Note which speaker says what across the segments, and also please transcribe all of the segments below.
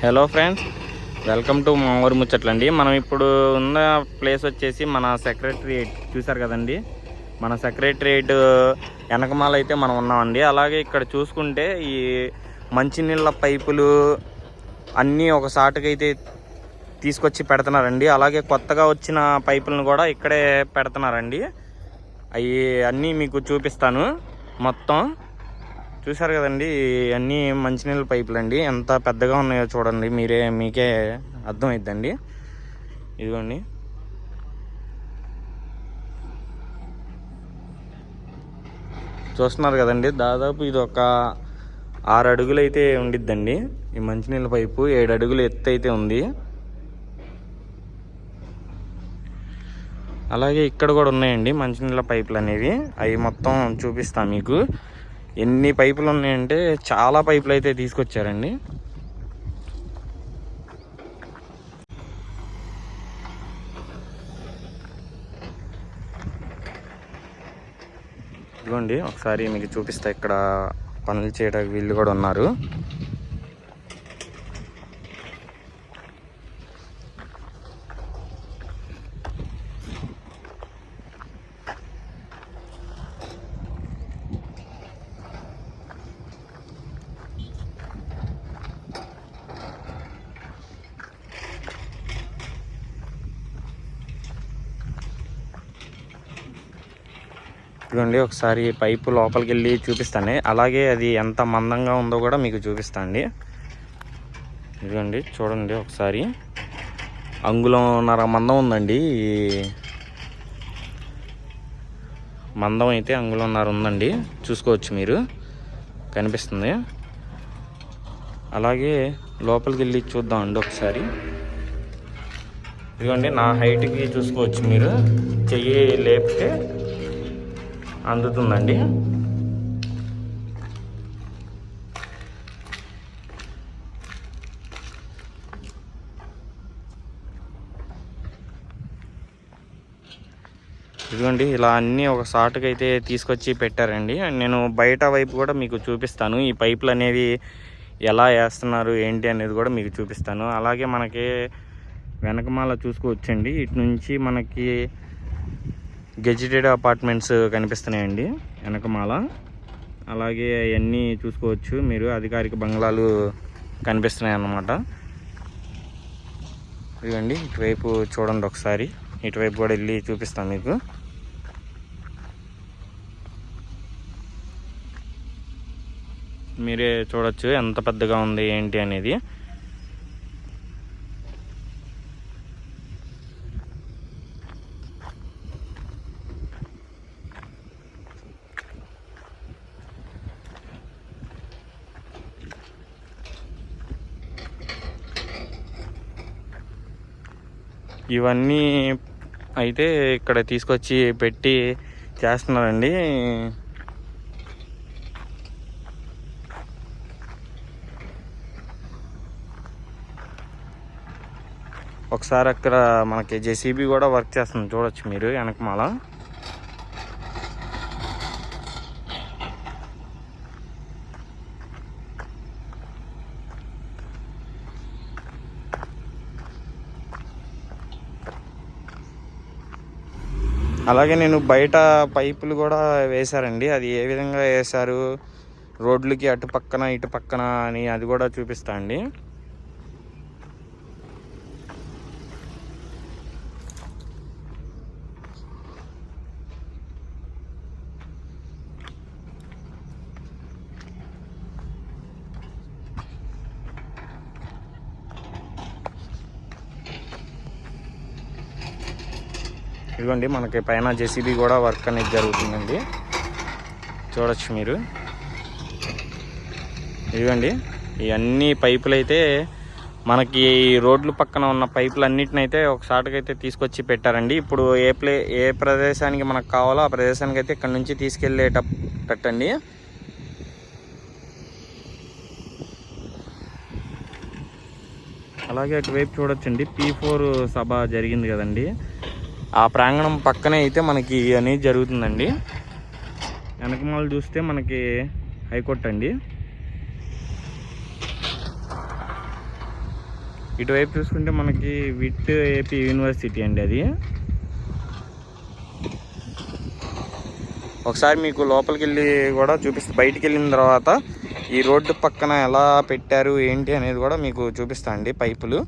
Speaker 1: Hello friends welcome to మా ఊరు ముచ్చట్లండి మనం ఇప్పుడు ఉన్న ప్లేస్ వచ్చేసి మన సెక్రటరియేట్ చూసారు కదండి? మన సెక్రటరియేట్ వెనకమాల అయితే మనం ఉన్నామండి. అలాగే ఇక్కడ చూసుకుంటే ఈ మంచినీళ్ళ పైపులు అన్నీ ఒక సాటుకైతే తీసుకొచ్చి పెడుతున్నారండి. అలాగే కొత్తగా వచ్చిన పైపులను కూడా ఇక్కడే పెడుతున్నారండి. అవి అన్నీ మీకు చూపిస్తాను. మొత్తం చూసారు కదండి అన్నీ మంచినీళ్ళ పైపులు అండి ఎంత పెద్దగా ఉన్నాయో చూడండి మీరే మీకే అర్థమైద్దండి. ఇదిగోండి. చూస్తున్నారు కదండి దాదాపు ఇది ఒక ఆరు అడుగులు అయితే ఉండిద్దండి. ఈ మంచినీళ్ళ పైపు ఏడు అడుగులు ఎత్తు అయితే ఉంది. అలాగే ఇక్కడ కూడా ఉన్నాయండి మంచినీళ్ళ పైపులు అనేవి అవి మొత్తం చూపిస్తాను మీకు. ఎన్ని పైపులు ఉన్నాయంటే చాలా పైపులు అయితే తీసుకొచ్చారండి. ఇదిగోండి ఒకసారి మీకు చూపిస్తా ఇక్కడ పనులు చేయడానికి వీళ్ళు కూడా ఉన్నారు. ఇదిగోండి ఒకసారి పైపు లోపలికి వెళ్ళి చూపిస్తాను. అలాగే అది ఎంత మందంగా ఉందో కూడా మీకు చూపిస్తాండి ఇదిగోండి చూడండి ఒకసారి. అంగుళంన్నర మందం ఉందండి. మందం అయితే అంగుళంన్నర ఉందండి. చూసుకోవచ్చు మీరు. కనిపిస్తుంది. అలాగే లోపలికి వెళ్ళి చూద్దామండి ఒకసారి. ఇదిగోండి నా హైట్కి చూసుకోవచ్చు మీరు. చెయ్యి లేపితే అందుతుందండి. ఇదిగోండి ఇలా అన్నీ ఒక సాటుకు అయితే తీసుకొచ్చి పెట్టారండి. నేను బయట వైపు కూడా మీకు చూపిస్తాను. ఈ పైపులు అనేవి ఎలా వేస్తున్నారు ఏంటి అనేది కూడా మీకు చూపిస్తాను. అలాగే మనకి వెనకమాల చూసుకోవచ్చండి. ఇటు నుంచి మనకి గెజిటెడ్ అపార్ట్మెంట్స్ కనిపిస్తున్నాయండి వెనకమాల. అలాగే అవన్నీ చూసుకోవచ్చు మీరు అధికారిక బంగ్లాలు కనిపిస్తున్నాయి అన్నమాట ఇదిగోండి ఇటువైపు చూడండి ఒకసారి. ఇటువైపు కూడా వెళ్ళి చూపిస్తాను మీకు. మీరే చూడొచ్చు ఎంత పెద్దగా ఉంది ఏంటి అనేది. ఇవన్నీ అయితే ఇక్కడ తీసుకొచ్చి పెట్టి చేస్తున్నారండి. ఒకసారి అక్కడ మనకి జేసీబీ కూడా వర్క్ చేస్తుంది. చూడొచ్చు మీరు వెనకమాల. అలాగే నేను బయట పైపులు కూడా వేశారండి. అది ఏ విధంగా వేశారు? రోడ్లకి అటు పక్కన ఇటు పక్కన అని అది కూడా చూపిస్తా అండి. ఇదిగోండి మనకి పైన జెసిబి కూడా వర్క్ అనేది జరుగుతుందండి. చూడొచ్చు మీరు. ఇదిగోండి ఇవన్నీ పైపులు అయితే మనకి రోడ్లు పక్కన ఉన్న పైపులు అన్నిటిని అయితే ఒక తీసుకొచ్చి పెట్టారండి. ఇప్పుడు ఏ ప్లే ఏ ప్రదేశానికి మనకు కావాలో ఆ ప్రదేశానికి అయితే ఇక్కడ నుంచి తీసుకెళ్ళేటట్టండి. అలాగే అటువైపు చూడొచ్చండి పీ ఫోర్ సభ జరిగింది కదండి. ఆ ప్రాంగణం పక్కనే అయితే మనకి అనేది జరుగుతుందండి. వెనకమాలు చూస్తే మనకి హైకోర్టు అండి. ఇటువైపు చూసుకుంటే మనకి విట్ ఏపీ యూనివర్సిటీ అండి అది. ఒకసారి మీకు లోపలికి వెళ్ళి కూడా చూపిస్తా బయటికి వెళ్ళిన తర్వాత ఈ రోడ్డు పక్కన ఎలా పెట్టారు ఏంటి అనేది కూడా మీకు చూపిస్తా అండి పైపులు.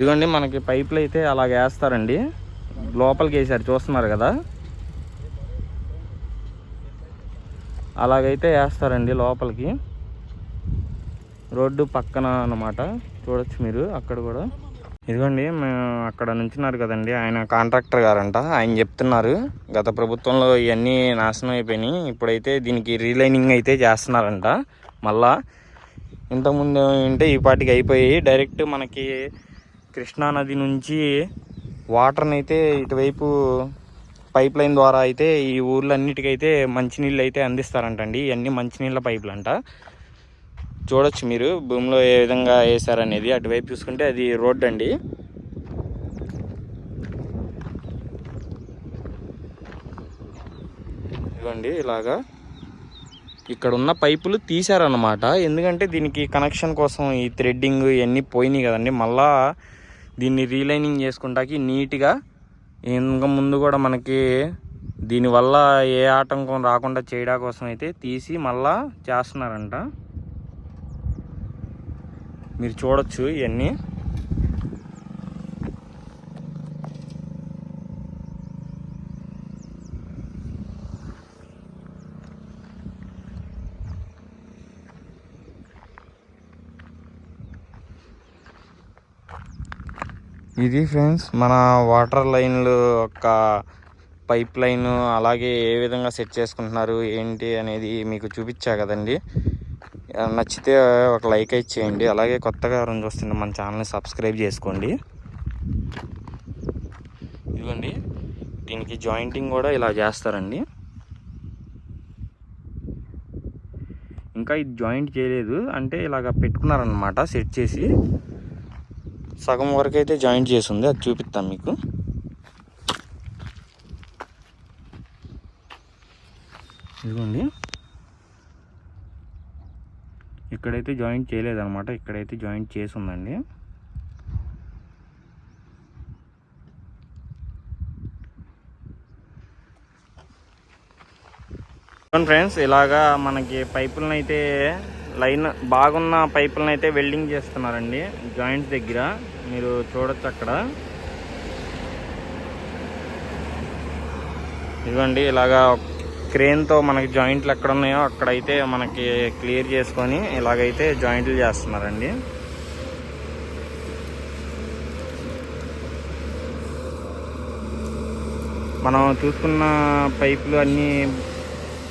Speaker 1: ఇదిగోండి మనకి పైపులు అయితే అలాగ వేస్తారండి. లోపలికి వేసారు చూస్తున్నారు కదా. అలాగైతే వేస్తారండి లోపలికి. రోడ్డు పక్కన అన్నమాట. చూడొచ్చు మీరు అక్కడ కూడా. ఇదిగోండి మేము అక్కడ నుంచున్నారు కదండి ఆయన కాంట్రాక్టర్ గారంట. ఆయన చెప్తున్నారు గత ప్రభుత్వంలో ఇవన్నీ నాశనం అయిపోయినాయి. ఇప్పుడైతే దీనికి రీలైనింగ్ అయితే చేస్తున్నారంట. మళ్ళా ఇంతకుముందు ఏంటంటే ఈ పాటికి అయిపోయి డైరెక్ట్ మనకి కృష్ణా నది నుంచి వాటర్ని అయితే ఇటువైపు పైప్ లైన్ ద్వారా అయితే ఈ ఊర్లన్నిటికైతే మంచినీళ్ళు అయితే అందిస్తారంటండి. ఇవన్నీ మంచినీళ్ళ పైపులు అంట చూడొచ్చు మీరు భూమిలో ఏ విధంగా వేసారనేది అటువైపు చూసుకుంటే అది రోడ్ అండి. ఇదిగోండి ఇలాగా ఇక్కడ ఉన్న పైపులు తీశారనమాట ఎందుకంటే దీనికి కనెక్షన్ కోసం ఈ థ్రెడ్డింగ్ ఇవన్నీ పోయినాయి కదండి. మళ్ళా దీన్ని రీలైనింగ్ చేసుకుంటాకి నీట్గా ఇంకా ముందు కూడా మనకి దీనివల్ల ఏ ఆటంకం రాకుండా చేయడా కోసం అయితే తీసి మళ్ళా చేస్తున్నారంట. మీరు చూడొచ్చు ఇవన్నీ ఇది ఫ్రెండ్స్ మన వాటర్ లైన్లు యొక్క పైప్ లైన్ అలాగే ఏ విధంగా సెట్ చేసుకుంటున్నారు ఏంటి అనేది మీకు చూపించా కదండి. నచ్చితే ఒక లైక్ అయితే చేయండి. అలాగే కొత్తగా ఎవరైనా చూస్తుంటే మన ఛానల్ని సబ్స్క్రైబ్ చేసుకోండి. ఇదిగోండి దీనికి జాయింటింగ్ కూడా ఇలా చేస్తారండి. ఇంకా ఇది జాయింట్ చేయలేదు అంటే ఇలాగ పెట్టుకున్నారనమాట సెట్ చేసి. సగం వరకు అయితే జాయింట్ చేసి ఉంది అది చూపిస్తాను మీకు. ఇదిగోండి. ఇక్కడైతే జాయింట్ చేయలేదన్నమాట ఇక్కడైతే జాయింట్ చేసి ఉందండి ఫ్రెండ్స్ ఇలాగా మనకి పైపులను అయితే లైన్ బాగున్న పైపులను అయితే వెల్డింగ్ చేస్తున్నారండి జాయింట్స్ దగ్గర. మీరు చూడొచ్చు అక్కడ. ఇదిగోండి ఇలాగా క్రేన్తో మనకి జాయింట్లు ఎక్కడ ఉన్నాయో అక్కడైతే మనకి క్లియర్ చేసుకొని ఇలాగైతే జాయింట్లు చేస్తున్నారండి. మనం చూసుకున్న పైపులు అన్నీ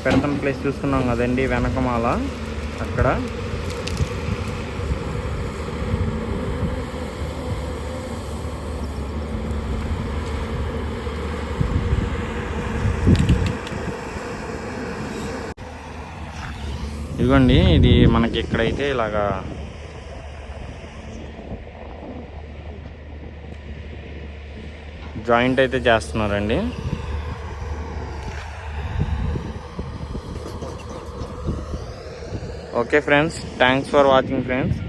Speaker 1: పెడతన ప్లేస్ చూసుకున్నాం కదండి వెనకమాల అక్కడ. ఇదిగోండి ఇది మనకి ఇక్కడైతే ఇలాగా జాయింట్ అయితే చేస్తున్నారండి. Okay friends thanks for watching friends.